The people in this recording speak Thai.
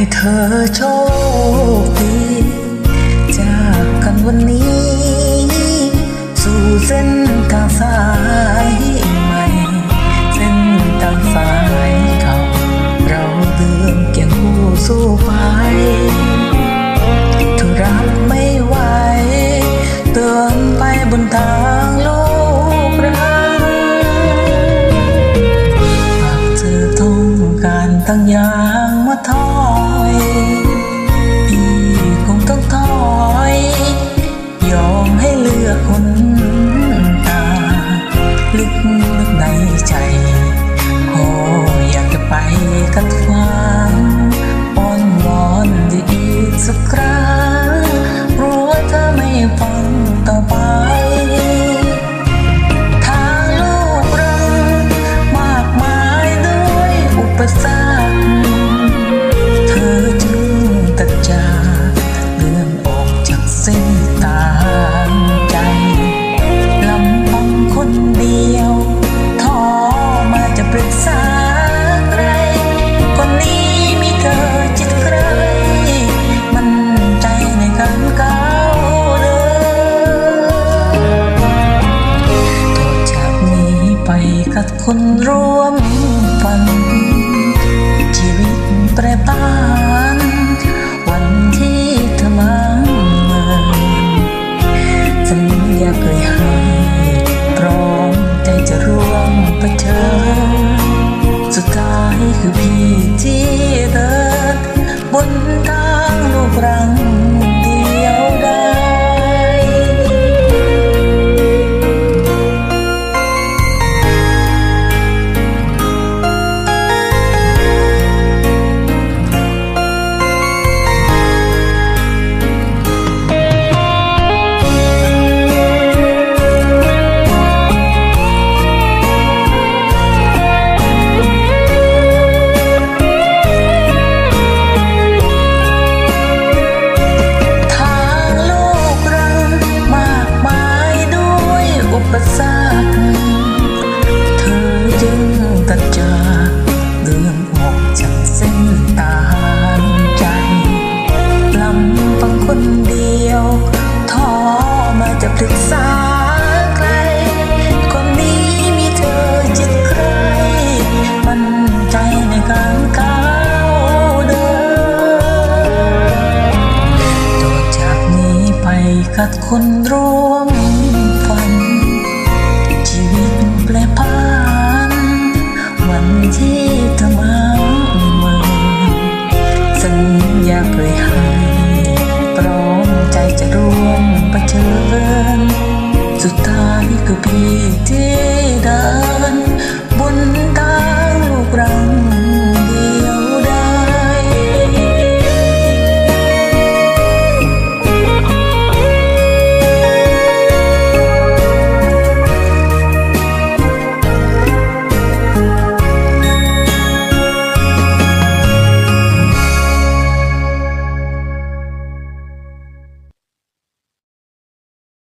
ให้เธอโชคดี จากกันวันนี้ สู่เส้นทางสายใหม่ เส้นทางสายเก่า เราเดินเคียงคู่สู้ไปทุรักไม่ไหวเดินไปบนทางโลกรักหากเธอต้องการตั้งยา กับคนร่วมฝัน ชีวิตแปรปรานวันที่เธอมาเมืองสัญญาเคยให้พร้อมใจจะร่วมเผชิญสุดท้ายคือพี่ที่ ปรึกษาใครคนนี้มีเธอจิตใคร มั่นใจในการก้าวเดินต่อจากนี้ไปกัดคนรวม